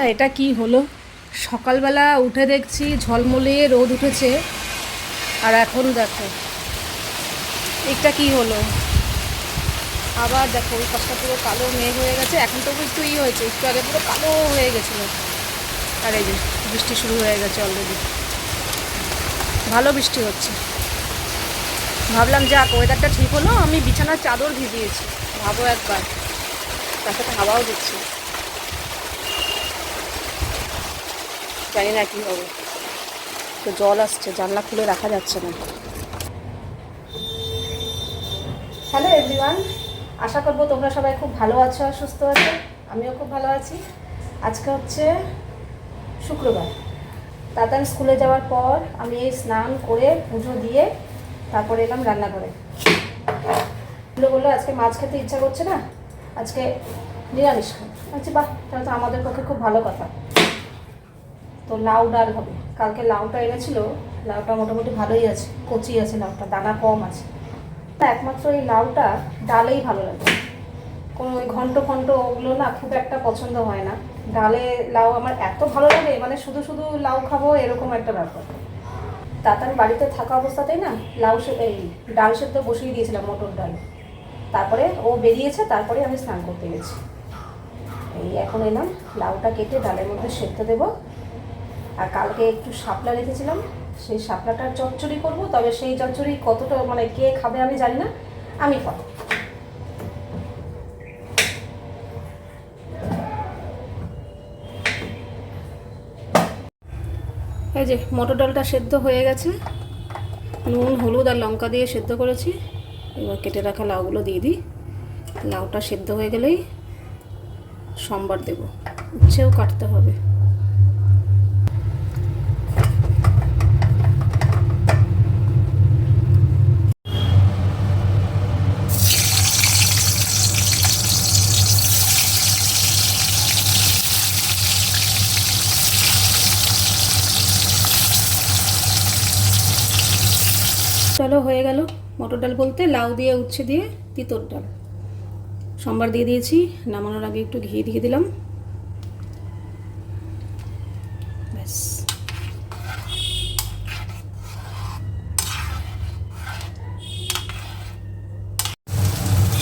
আচ্ছা এটা কি হলো? সকালবেলা উঠে দেখছি ঝলমলে রোদ উঠেছে। আর এখন দেখো, এটা কি হলো? আবার দেখো ওই পাশটা পুরো কালো মেঘ হয়ে গেছে। এখন তো একটু ই হয়েছে, একটু আগে পুরো কালো হয়ে গেছিল। আর এই যে, বৃষ্টি শুরু হয়ে গেছে অলরেডি ভালো বৃষ্টি হচ্ছে। ভাবলাম, যাক ওয়েদারটা ঠিক হলো, আমি বিছানার চাদর ভিজিয়েছি। ভাবো একবার। তার সাথে হাওয়াও দিচ্ছি। জানি না কী হবে। তো জল আসছে, জানলা খুলে রাখা যাচ্ছে না। হ্যালো এভরিওয়ান আশা করব তোমরা সবাই খুব ভালো আছো আর সুস্থ আছো। আমিও খুব ভালো আছি। আজকে হচ্ছে শুক্রবার। তাতান স্কুলে যাওয়ার পর আমি এই স্নান করে পুজো দিয়ে তারপরে এলাম রান্নাঘরে। বলল বলল, আজকে মাছ খেতে ইচ্ছা করছে না? আজকে নিরামিষ খাও আচ্ছা বাহ, তাহলে তো আমাদের পক্ষে খুব ভালো কথা। তো লাউ ডাল হবে। কালকে লাউটা এনেছিল, লাউটা মোটামুটি ভালোই আছে, কচি আছে লাউটা, দানা কম আছে। তা একমাত্র এই লাউটা ডালেই ভালো লাগে। কোনো ওই ঘন্ট ফন্ট ওগুলো না খুব একটা পছন্দ হয় না। ডালে লাউ আমার এত ভালো লাগে মানে শুধু শুধু লাউ খাব, এরকম একটা ব্যাপার। তাতার বাড়িতে থাকা অবস্থাতেই না, লাউ এই ডাল সেদ্ধ বসিয়ে দিয়েছিলাম মটর ডাল। তারপরে ও বেরিয়েছে, তারপরে আমি স্নান করতে গেছি। এই এখন এলাম, লাউটা কেটে ডালের মধ্যে সেদ্ধ দেবো। আর কালকে একটু শাপলা রেখেছিলাম, সেই শাপলাটার চচ্চড়ি করব, তবে সেই চচ্চড়ি কতটা মানে কে খাবে আমি জানি না, আমি খাব। এই যে মটর ডালটা সেদ্ধ হয়ে গেছে, নুন, হলুদ আর লঙ্কা দিয়ে সেদ্ধ করেছি, এবার কেটে রাখা লাউগুলো দিয়ে দিই। লাউটা সেদ্ধ হয়ে গেলেই সোমবার দেবো, উচ্ছেও কাটতে হবে। হয়ে গেল মটর ডাল বলতে লাউ দিয়ে উচ্ছে দিয়ে তিতর ডাল। সোমবার দিয়ে দিয়েছি, নামানোর আগে একটু ঘি দিয়ে দিলাম।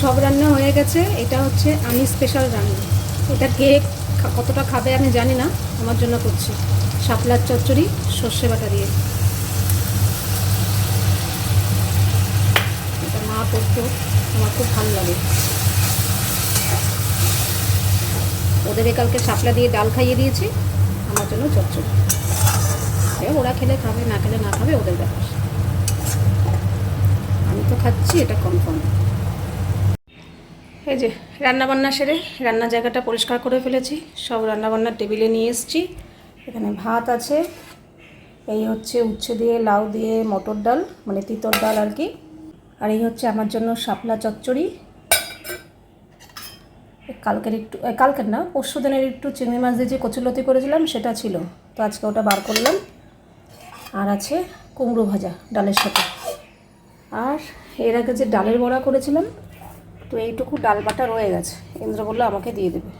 সব রান্না হয়ে গেছে, এটা হচ্ছে আমি স্পেশাল রান্না। এটা কে কতটা খাবে আমি জানি না, আমার জন্য করছি। শাপলার চচ্চড়ি, সর্ষে বাটা দিয়ে। এটা মা করতো আমার খুব ভালো লাগে। ওদের কালকে শাপলা দিয়ে ডাল খাইয়ে দিয়েছি, আমার জন্য চচ্চড়ি। ওরা খেলে খাবে, না খেলে না খাবে, ওদের ব্যাপার। আমি তো খাচ্ছি, এটা কনফার্ম এই যে, রান্নাবান্না সেরে রান্নার জায়গাটা পরিষ্কার করে ফেলেছি। সব রান্নাবান্নার টেবিলে নিয়ে এসেছি। এখানে ভাত আছে। এই হচ্ছে উচ্ছে দিয়ে, লাউ দিয়ে, মটর ডাল মানে তিতর ডাল আর কি। আর এই হচ্ছে আমার জন্য শাপলা চচ্চড়ি। কালকের একটু কালকের না, পরশু দিনের একটু চিংড়ি মাছ দিয়ে যে কচুলতি করেছিলাম, সেটা ছিল। তো আজকে ওটা বার করলাম। আর আছে কুমড়ো ভাজা ডালের সাথে। আর এর আগে যে ডালের বড়া করেছিলাম, তো এইটুকু ডাল বাটা রয়ে গেছে। ইন্দ্র বলল আমাকে দিয়ে দেবে।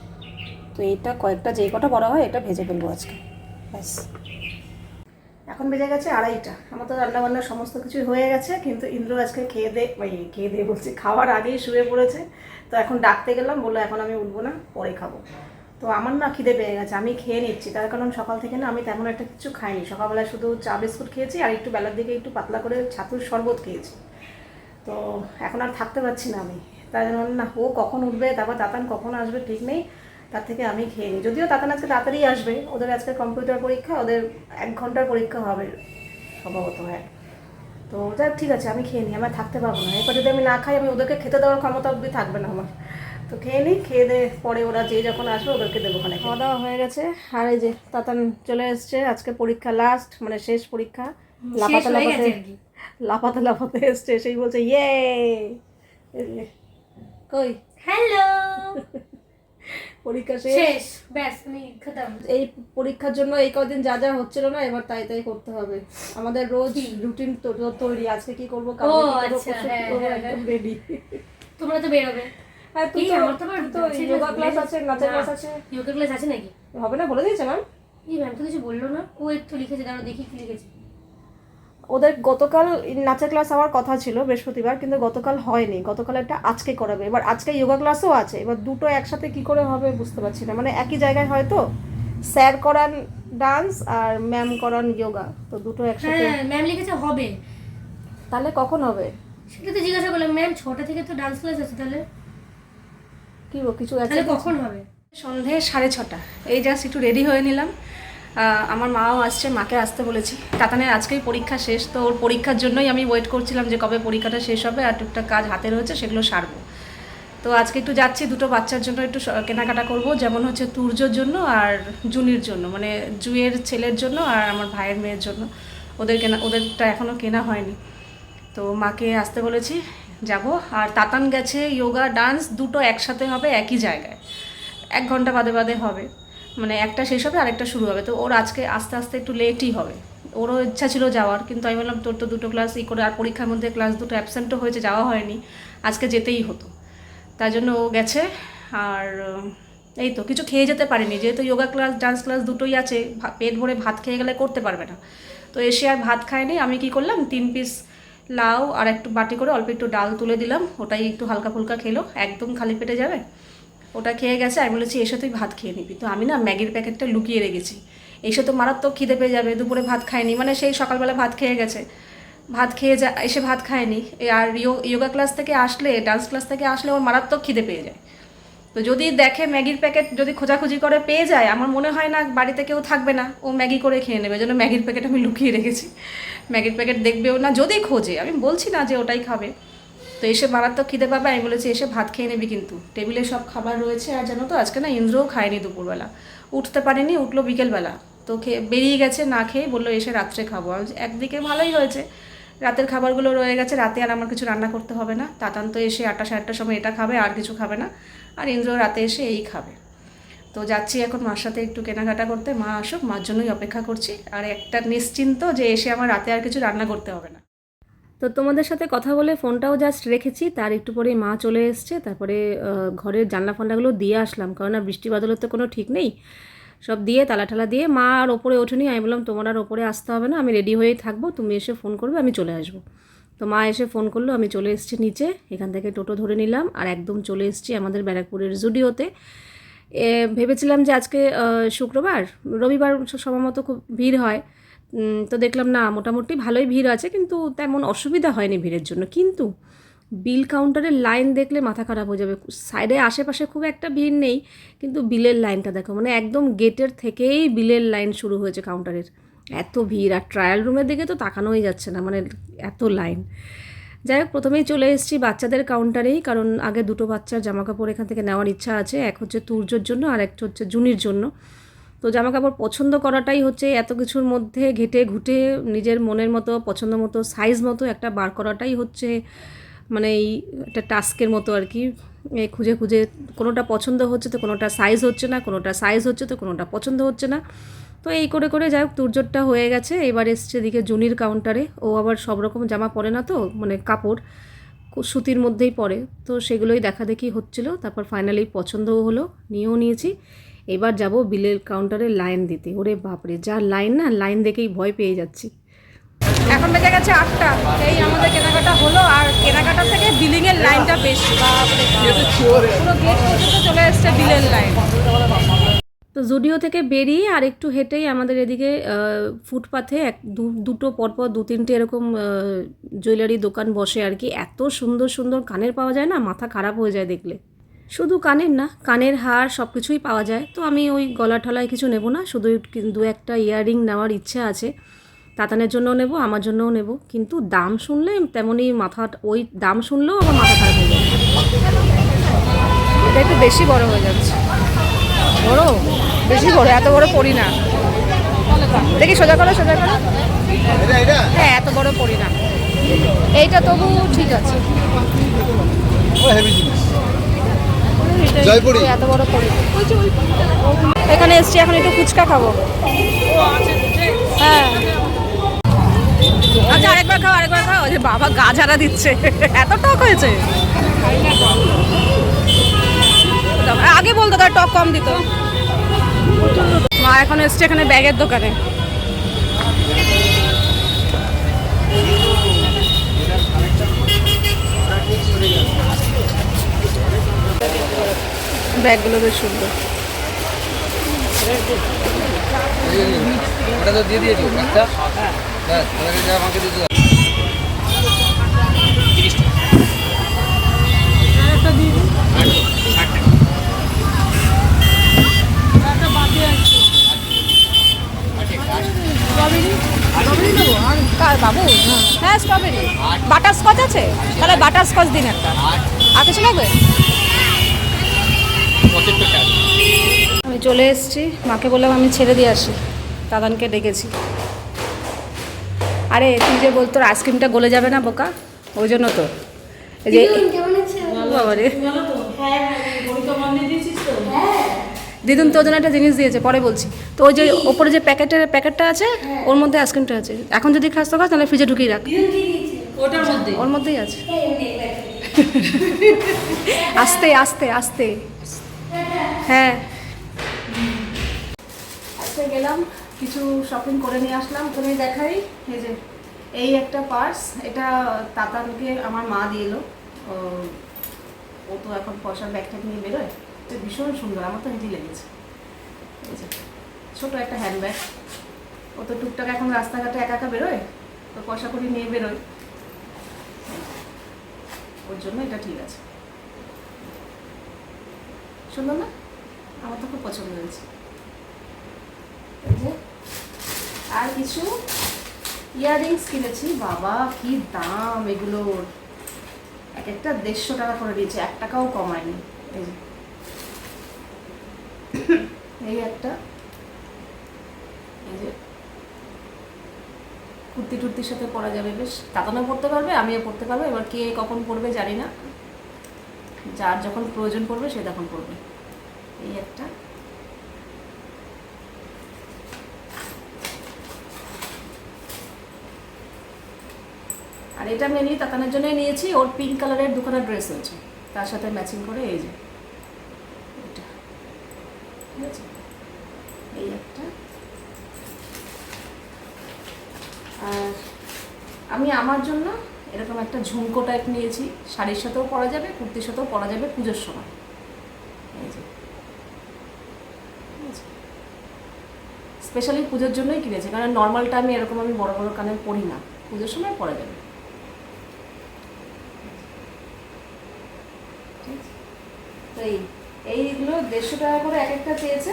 তো এইটা কয়েকটা যেই কটা বড়া হয়, এটা ভেজে ফেলব আজকে। ব্যাস। এখন বেজে গেছে আড়াইটা। আমার তো রান্না রান্নাবান্না সমস্ত কিছু হয়ে গেছে, কিন্তু ইন্দ্র আজকে খেয়ে দে ওই খেয়ে দিয়ে বলছি, খাওয়ার আগেই শুয়ে পড়েছে। তো এখন ডাকতে গেলাম, বলল এখন আমি উঠবো না, পরে খাব। তো আমার না খিদে পেয়ে গেছে, আমি খেয়ে নিচ্ছি। তার কারণ সকাল থেকে না আমি তেমন একটা কিছু খাইনি। সকালবেলা শুধু চা বিস্কুট খেয়েছি আর একটু বেলার দিকে একটু পাতলা করে ছাতুর শরবত খেয়েছি। তো এখন আর থাকতে পারছি না আমি। তাই জন্য না, ও কখন উঠবে, তারপর তাতান কখন আসবে ঠিক নেই। তার থেকে আমি খেয়ে নিই। যদিও তাতান আজকে তাড়াতাড়ি আসবে। ওদের আজকে কম্পিউটার পরীক্ষা ওদের এক ঘণ্টার পরীক্ষা হবে সম্ভবত হ্যাঁ। তো যাক ঠিক আছে আমি খেয়ে নিই আমার থাকতে পারব না। এরপর যদি আমি না খাই আমি ওদেরকে খেতে দেওয়ার ক্ষমতা অবধি থাকবে না আমার। তো খেয়ে নিই খেয়ে দে পরে ওরা যে যখন আসবে ওদেরকে দেবো ওখানে খাওয়া দাওয়া হয়ে গেছে। আর এই যে তাতান চলে এসছে আজকে পরীক্ষা লাস্ট মানে শেষ পরীক্ষা। লাফাতে লাফাতে লাফাতে লাফাতে এসছে সেই বলছে ইয়ে! কই? হ্যালো! পরীক্ষা শেষ। ব্যাস এই পরীক্ষার জন্য এই কদিন যা যা হচ্ছিল না এবার তাই তাই করতে হবে। আমাদের রোজ রুটিন তৈরি। আজকে কি করব কি আচ্ছা, কি হ্যাঁ, হ্যাঁ, রেডি তোমরা তো বেরোবে। হ্যাঁ তুই তো আমার তো তো যোগা ক্লাস আছে নাচের ক্লাস আছে। যোগা ক্লাস আছে নাকি? হবে না বলে দিয়েছে ম্যাম এই ম্যাম তো কিছু বলল না? ও একটু লিখেছে দাঁড়ো দেখি কি লিখেছে। ওদের গতকাল নাচের ক্লাস হওয়ার কথা ছিল বৃহস্পতিবার কিন্তু গতকাল হয়নি। গতকাল একটা আজকে করাবে। এবার আজকে যোগা ক্লাসও আছে। এবার দুটো একসাথে কি করে হবে বুঝতে পারছি না। মানে একই জায়গায় হয়তো স্যার করান ডান্স আর ম্যাম করান যোগা তো দুটো একসাথে হ্যাঁ ম্যাম লিখেছে হবে। তাহলে কখন হবে? সেটা তো জিজ্ঞাসা করলাম ম্যাম ছটা থেকে তো ডান্স ক্লাস আছে তাহলে? কি কিছু আছে? তাহলে কখন হবে? সন্ধে সাড়ে ছটা। এই জাস্ট একটু রেডি হয়ে নিলাম। আমার মাও আসছে, মাকে আসতে বলেছি। তাতানের আজকেই পরীক্ষা শেষ, তো ওর পরীক্ষার জন্যই আমি ওয়েট করছিলাম যে কবে পরীক্ষাটা শেষ হবে আর টুকটাক কাজ হাতে রয়েছে, সেগুলো সারবো। তো আজকে একটু যাচ্ছি, দুটো বাচ্চার জন্য একটু কেনাকাটা করব, যেমন হচ্ছে তুর্যর জন্য আর জুনির জন্য মানে জুয়ের ছেলের জন্য আর আমার ভাইয়ের মেয়ের জন্য। ওদের কেনা, ওদেরটা এখনও কেনা হয়নি। তো মাকে আসতে বলেছি, যাব। আর তাতান গেছে যোগা ডান্স দুটো একসাথে হবে, একই জায়গায়। এক ঘণ্টা বাদে বাদে হবে। মানে একটা শেষ হবে, আরেকটা শুরু হবে। তো ওর আজকে আস্তে আস্তে একটু লেটই হবে। ওরও ইচ্ছা ছিল যাওয়ার, কিন্তু আমি বললাম, তোর তো দুটো ক্লাস ই করে, আর পরীক্ষার মধ্যে ক্লাস দুটো অ্যাবসেন্টও হয়েছে, যাওয়া হয়নি। আজকে যেতেই হতো। তাই জন্য ও গেছে, আর এই তো, কিছু খেয়ে যেতে পারিনি। যেহেতু যোগা ক্লাস ডান্স ক্লাস দুটোই আছে পেট ভরে ভাত খেয়ে গেলে করতে পারবে না। তো এসে আর ভাত খায়নি। আমি কি করলাম, তিন পিস লাউ আর একটু বাটি করে অল্প একটু ডাল তুলে দিলাম। ওটাই একটু হালকা ফুলকা খেলো, একদম খালি পেটে যাবে। ওটা খেয়ে গেছে, আমি বলেছি, এসে, তুই ভাত খেয়ে নিবি। তো আমি না ম্যাগির প্যাকেটটা লুকিয়ে রেখেছি। এসে তো মারাত্মক খিদে পেয়ে যাবে, দুপুরে ভাত খায়নি মানে সেই সকালবেলা ভাত খেয়ে গেছে। ভাত খেয়ে যা, এসে ভাত খায়নি। আর ইয়ো- যোগা ক্লাস থেকে আসলে, ডান্স ক্লাস থেকে আসলে ওর মারাত্মক খিদে পেয়ে যায়। তো যদি দেখে ম্যাগির প্যাকেট যদি খোঁজাখুঁজি করে পেয়ে যায়, আমার মনে হয় না বাড়িতে কেউ থাকবে না, ও ম্যাগি করে খেয়ে নেবে। যেন ম্যাগির প্যাকেট আমি লুকিয়ে রেখেছি। ম্যাগির প্যাকেট দেখবেও না, যদি খোঁজে। আমি বলছি না যে ওটাই খাবে। তো এসে মারাত্মক খিদে পাবে, আমি বলেছি, এসে ভাত খেয়ে নেবি কিন্তু। টেবিলে সব খাবার রয়েছে আর জানো তো, আজকে না ইন্দ্রও খায়নি দুপুরবেলা। উঠতে পারেনি, উঠল বিকেলবেলা। তো খেয়ে বেরিয়ে গেছে, না খেয়ে বলল, এসে রাত্রে খাব। একদিকে ভালোই হয়েছে। রাতের খাবারগুলো রয়ে গেছে, রাতে আর আমার কিছু রান্না করতে হবে না। তাতান তো এসে আটটা সাড়ে সময় এটা খাবে, আর কিছু খাবে না। আর ইন্দ্র রাতে এসে এই খাবে। তো যাচ্ছি এখন মার সাথে একটু কেনাকাটা করতে। মা আসুক, মার জন্যই অপেক্ষা করছি। আর একটা নিশ্চিন্ত যে এসে আমার রাতে আর কিছু রান্না করতে হবে না। তো তোমাদের সাথে কথা বলে ফোনটাও জাস্ট রেখেছি, তার একটু পরেই মা চলে এসছে, তারপরে ঘরের জানলা ফান্ডাগুলো দিয়ে আসলাম, কারণ না বৃষ্টি বাদলের তো কোনো ঠিক নেই। সব দিয়ে তালা টালা দিয়ে, মা আর ওপরে ওঠেনি, আমি বললাম তোমার আর ওপরে আসতে হবে না, আমি রেডি হয়েই থাকব, তুমি এসে ফোন করবে, আমি চলে আসব। তো মা এসে ফোন করল, আমি চলে এসেছি নিচে, এখান থেকে টোটো ধরে নিলাম, আর একদম চলে এসেছি আমাদের ব্যারাকপুরের জুডিওতে। ভেবেছিলাম যে আজকে শুক্রবার, রবিবার সম্ভবত খুব ভিড় হয় তো দেখলাম না, মোটামুটি ভালোই ভিড় আছে, কিন্তু তেমন অসুবিধা হয়নি ভিড়ের জন্য। কিন্তু বিল কাউন্টারের লাইন দেখলে মাথা খারাপ হয়ে যাবে। সাইডে আশেপাশে খুব একটা ভিড় নেই, কিন্তু বিলের লাইনটা দেখো মানে একদম গেটের থেকেই বিলের লাইন শুরু হয়েছে কাউন্টারের। এত ভিড়, আর ট্রায়াল রুমের দিকে তো তাকানোই যাচ্ছে না মানে এত লাইন। যাই হোক, প্রথমেই চলে এসেছি বাচ্চাদের কাউন্টারেই, কারণ আগে দুটো বাচ্চার জামা কাপড় এখান থেকে নেওয়ার ইচ্ছা আছে, এক হচ্ছে তুর্যর জন্য, আর একটা হচ্ছে জুনির জন্য। তো জামা কাপড় পছন্দ করাটাই হচ্ছে এত কিছুর মধ্যে ঘেটে ঘুটে নিজের মনের মতো, পছন্দ মতো সাইজ মতো একটা বার করাটাই হচ্ছে মানে এই একটা টাস্কের মতো আর কি। খুঁজে খুঁজে কোনোটা পছন্দ হচ্ছে তো কোনোটা সাইজ হচ্ছে না, কোনোটা সাইজ হচ্ছে তো কোনোটা পছন্দ হচ্ছে না। তো এই করে করে যাই হোক তুর্যরটা হয়ে গেছে। এবার এসছে এদিকে জুনির কাউন্টারে ও আবার সব রকম জামা পরে না তো মানে কাপড় সুতির মধ্যেই পরে। তো সেগুলোই দেখা দেখি হচ্ছিল। তারপর ফাইনালি পছন্দও হলো, নিয়েও নিয়েছি। এবার যাব বিলের কাউন্টারে লাইন দিতে। ওরে বাপরে যা লাইন না লাইন দেখেই ভয় পেয়ে যাচ্ছি। এখন বেজে গেছে আটটা। এই আমাদের কেনাকাটা হলো আর কেনাকাটা থেকে বিলিংয়ের লাইনটা বেশি। পুরো গেট পর্যন্ত চলে এসছে বিলের লাইন তো জুডিও থেকে বেরিয়ে আর একটু হেঁটেই আমাদের এদিকে ফুটপাথে এক দুটো পরপর দু তিনটে এরকম জুয়েলারি দোকান বসে আর কি। এত সুন্দর সুন্দর কানের পাওয়া যায় না মাথা খারাপ হয়ে যায় দেখলে। শুধু কানের না কানের হার সব কিছুই পাওয়া যায়। তো আমি ওই গলা ঠলায় কিছু নেব না শুধু দু একটা ইয়াররিং নেওয়ার ইচ্ছা আছে। তাতানের জন্যও নেব আমার জন্যও নেব। কিন্তু দাম শুনলে তেমনই মাথা ওই দাম শুনলেও আমার মাথা খারাপ হয়ে যাচ্ছে এটা একটু বেশি বড় হয়ে যাচ্ছে। বড়? বেশি বড় এত বড় পড়ি না। দেখি সোজা করো সোজা করো। হ্যাঁ এত বড় পড়ি না। এইটা তবু ঠিক আছে। জয়পুরি। এত বড় পড়ি এখানে এসছি, এখন একটু ফুচকা খাব। হ্যাঁ। আচ্ছা আরেকবার খাও আরেকবার খাও। যে বাবা গাজারা দিচ্ছে। এত টক হয়েছে। আগে বলতো তার টক কম দিত। মা এখন এসছে এখানে ব্যাগের দোকানে। ব্যাগগুলো বেশ সুন্দর। ওটা তো দিয়ে দিয়েছি একটা? ব্যাস ওটাকে যা আমাকে দিতে দাও। কার বাবু? হ্যাঁ স্ট্রবেরি বাটার স্কচ আছে? তাহলে বাটার স্কচ দিন একটা। আর কিছু লাগবে? আমি চলে এসেছি। মাকে বললাম আমি ছেড়ে দিয়ে আসি। দাদানকে ডেকেছি। আরে তুই যে বলতো আইসক্রিমটা গলে যাবে না বোকা? ওই জন্য তো। এই যে কেমন আছে বাবারে হ্যাঁ দিদুন তোর জন্য একটা জিনিস দিয়েছে পরে বলছি। তো ওই যে ওপরে যে প্যাকেটের প্যাকেটটা আছে ওর মধ্যে আইসক্রিমটা আছে। এখন যদি খাস তো খাস তাহলে ফ্রিজে ঢুকিয়ে রাখ। ওটার মধ্যে ওর মধ্যেই আছে। আস্তে আস্তে আস্তে। হ্যাঁ। আজকে গেলাম, কিছু শপিং করে নিয়ে আসলাম ওখানে দেখাই। এই যে, এই একটা পার্স এটা তাতানকে আমার মা দিয়ে এলো ও- তো এখন পয়সার ব্যাগ ট্যাগ নিয়ে বেরোয়। তো ভীষণ সুন্দর, আমার তো হেঁটে লেগেছে। এই যে, ছোটো একটা হ্যান্ডব্যাগ ও তো টুকটাক এখন রাস্তাঘাটে একা একা বেরোয়, তো পয়সা করে নিয়ে বেরোয়। ওর জন্য এটা ঠিক আছে। সুন্দর না? আমার তো খুব পছন্দ হয়েছে। আর কিছু ইয়াররিংস কিনেছি। বাবা, কি দাম এগুলোর এক একটা দেড়শো টাকা করে দিয়েছে এক টাকাও কমায়নি। এই যে, এই একটা। এই যে, কুর্তি টুর্তির সাথে পরা যাবে বেশ। তাতানো পড়তে পারবে, আমিও পড়তে পারব। এবার কে কখন পড়বে জানি না। যার যখন প্রয়োজন পড়বে, সে তখন পড়বে এই একটা। আর এটা আমি এমনি জন্যই নিয়েছি, ওর পিঙ্ক কালারের দুখানা ড্রেস হয়েছে। তার সাথে ম্যাচিং করে এই যে, এটা। ঠিক আছে? এই একটা। আর আমি আমার জন্য এরকম একটা ঝুমকো টাইপ নিয়েছি, শাড়ির সাথেও পরা যাবে, কুর্তির সাথেও পরা যাবে পুজোর সময় এই যে স্পেশালি পুজোর জন্যই কিনেছি, কারণ নর্মালটা আমি এরকম আমি বড় বড় কানে পরি না। পুজোর সময় পরা যাবে। এই, এইগুলো দেড়শো টাকা করে এক একটা চেয়েছে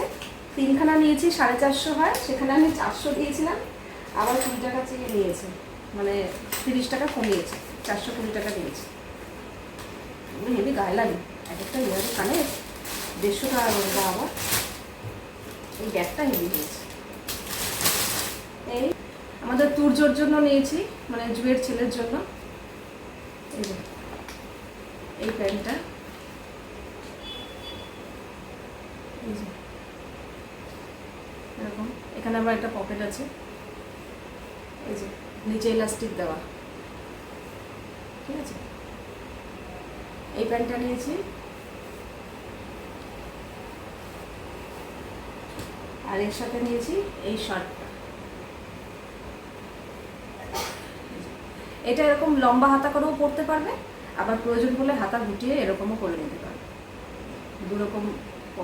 তিনখানা নিয়েছি, সাড়ে চারশো হয়, সেখানে আমি চারশো দিয়েছিলাম, আবার কুড়ি টাকা চেয়ে নিয়েছে। মানে তিরিশ টাকা কমিয়েছে, চারশো কুড়ি টাকা নিয়েছে এগুলো হেবি গায়ে লাগে, এক একটা ইয়ারের কানে দেড়শো টাকা করে আবার। এই ব্যাগটা হেভি হয়েছে। এই, আমাদের তুর্যর জন্য নিয়েছি মানে জুয়ের ছেলের জন্য। এই প্যান্টটা। এরকম। এখানে আবার একটা পকেট আছে। এই যে, নিচে ইলাস্টিক দেওয়া। ঠিক আছে? এই প্যান্টটা নিয়েছি। আর এর সাথে নিয়েছি এই শার্টটা। এটা এরকম লম্বা হাতা করেও পরতে পারবে, আবার প্রয়োজন হলে হাতা গুটিয়ে এরকমও করে নিতে পারবে। দুরকম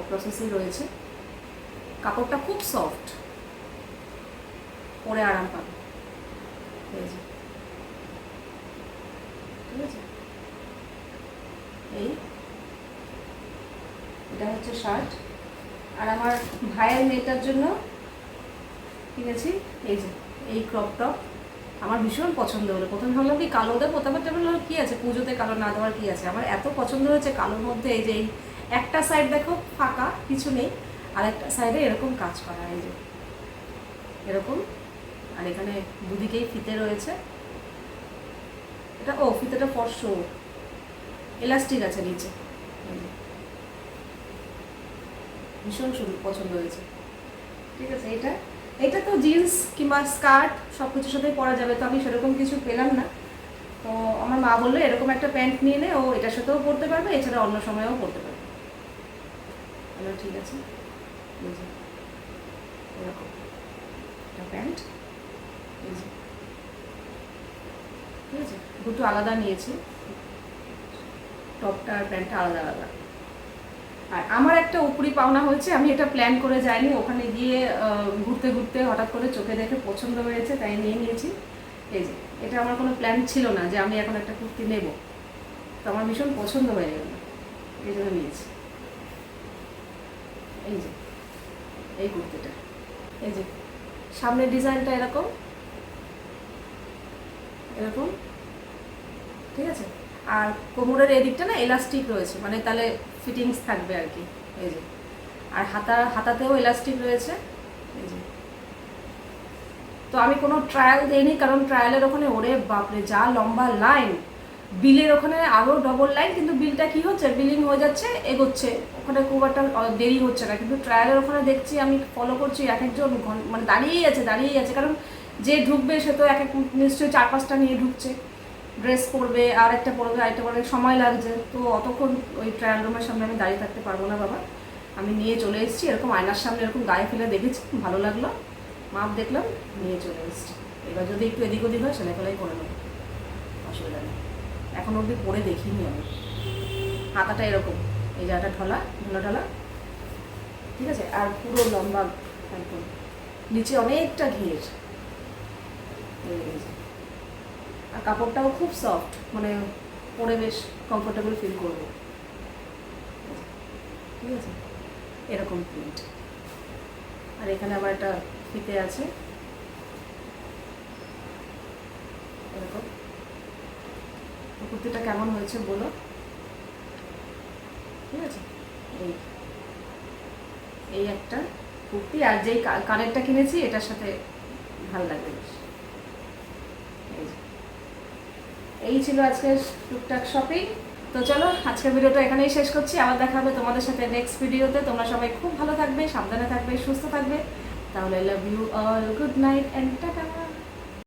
প্রসেসই রয়েছে। কাপড়টা খুব সফট পরে আরাম পাবে। ঠিক আছে? এই। এটা হচ্ছে শার্ট আর আমার ভাইয়ের মেয়েটার জন্য কিনেছি, এই যে, এই ক্রপ টপ আমার ভীষণ পছন্দ হলো। প্রথমে ভাবলাম কি কালো দেবো, তারপর ভাবলাম কি আছে, পুজোতে কালো না দেওয়ার কি আছে? আমার এত পছন্দ হয়েছে কালোর মধ্যে, এই যে এই একটা সাইড দেখো ফাঁকা, কিছু নেই, আর একটা সাইডে এরকম কাজ করা, এই যে এরকম, আর এখানে দুদিকেই ফিতে রয়েছে। এটা, ও, ফিতেটা ফর্শ এলাস্টিক আছে নিচে ভীষণ সুন্দর, পছন্দ হয়েছে। ঠিক আছে এটা এটা তো জিন্স কিংবা স্কার্ট সব কিছুর সাথেই পরা যাবে, তো আমি সেরকম কিছু পেলাম না। তো আমার মা বলল, এরকম একটা প্যান্ট নিয়ে নে, ও এটার সাথেও পরতে পারবে, এছাড়া অন্য সময়েও পরতে পারবে। ঠিক আছে। এটা প্যান্ট। ঠিক আছে? দুটো আলাদা নিয়েছি। টপটা আর প্যান্টটা আলাদা আলাদা। আর আমার একটা উপরি পাওনা হয়েছে, আমি এটা প্ল্যান করে যাইনি। ওখানে গিয়ে ঘুরতে ঘুরতে হঠাৎ করে চোখে দেখে পছন্দ হয়েছে, তাই নিয়ে নিয়েছি। এই যে, এটা আমার কোনো প্ল্যান ছিল না যে আমি এখন একটা কুর্তি নেব। তো আমার ভীষণ পছন্দ হয়ে গেল। এই জন্য নিয়েছি। এই যে, এই কুর্তিটা। এই যে, সামনের ডিজাইনটা এরকম। এরকম। ঠিক আছে? আর কোমরের এদিকটা না এলাস্টিক রয়েছে মানে তাহলে ফিটিংস থাকবে আর কি, এই যে। আর হাতা, হাতাতেও এলাস্টিক রয়েছে, এই যে। তো আমি কোনো ট্রায়াল দেইনি, কারণ ট্রায়ালের ওখানে ওরে বাপরে, যা লম্বা লাইন বিলের ওখানে আরও ডবল লাইন কিন্তু বিলটা কি হচ্ছে? বিলিং হয়ে যাচ্ছে, এগোচ্ছে। ওখানে খুব একটা দেরি হচ্ছে না। কিন্তু ট্রায়ালের ওখানে দেখছি, আমি ফলো করছি এক একজন মানে দাঁড়িয়েই আছে দাঁড়িয়েই আছে। কারণ যে ঢুকবে সে তো এক এক, নিশ্চয়ই চার পাঁচটা নিয়ে ঢুকছে। ড্রেস পরবে আর একটা পরবে, আরেকটা পরবে, সময় লাগছে। তো অতক্ষণ ওই ট্রায়াল রুমের সামনে আমি দাঁড়িয়ে থাকতে পারব না, বাবা। আমি নিয়ে চলে এসেছি, এরকম আয়নার সামনে এরকম গায়ে ফেলে দেখেছি ভালো লাগল। মাপ দেখলাম, নিয়ে চলে এসেছি। এবার যদি একটু এদিক ওদিক হয়, সেলাই ফেলাই করে নেব। অসুবিধা নেই। এখন অবধি পরে দেখিনি আমি। হাতাটা এরকম, এই জায়গাটা ঢলা, ঢোলা ঢালা। ঠিক আছে? আর পুরো লম্বা একদম। নিচে অনেকটা ঘের। আর কাপড়টাও খুব সফট মানে পরে বেশ কমফোর্টেবল ফিল করব। ঠিক আছে? এরকম প্রিন্ট আর এখানে আবার একটা ফিতে আছে। এরকম। কুর্তিটা কেমন হয়েছে বলো? ঠিক আছে? এই। এই একটা কুর্তি, আর যেই কানেরটা কিনেছি, এটার সাথে ভালো লাগবে বেশ এই যে। এই ছিল আজকের টুকটাক শপিং তো চলো, আজকের ভিডিওটা এখানেই শেষ করছি। আবার দেখা হবে তোমাদের সাথে নেক্সট ভিডিওতে তোমরা সবাই খুব ভালো থাকবে, সাবধানে থাকবে, সুস্থ থাকবে। তাহলে love you all good night and tata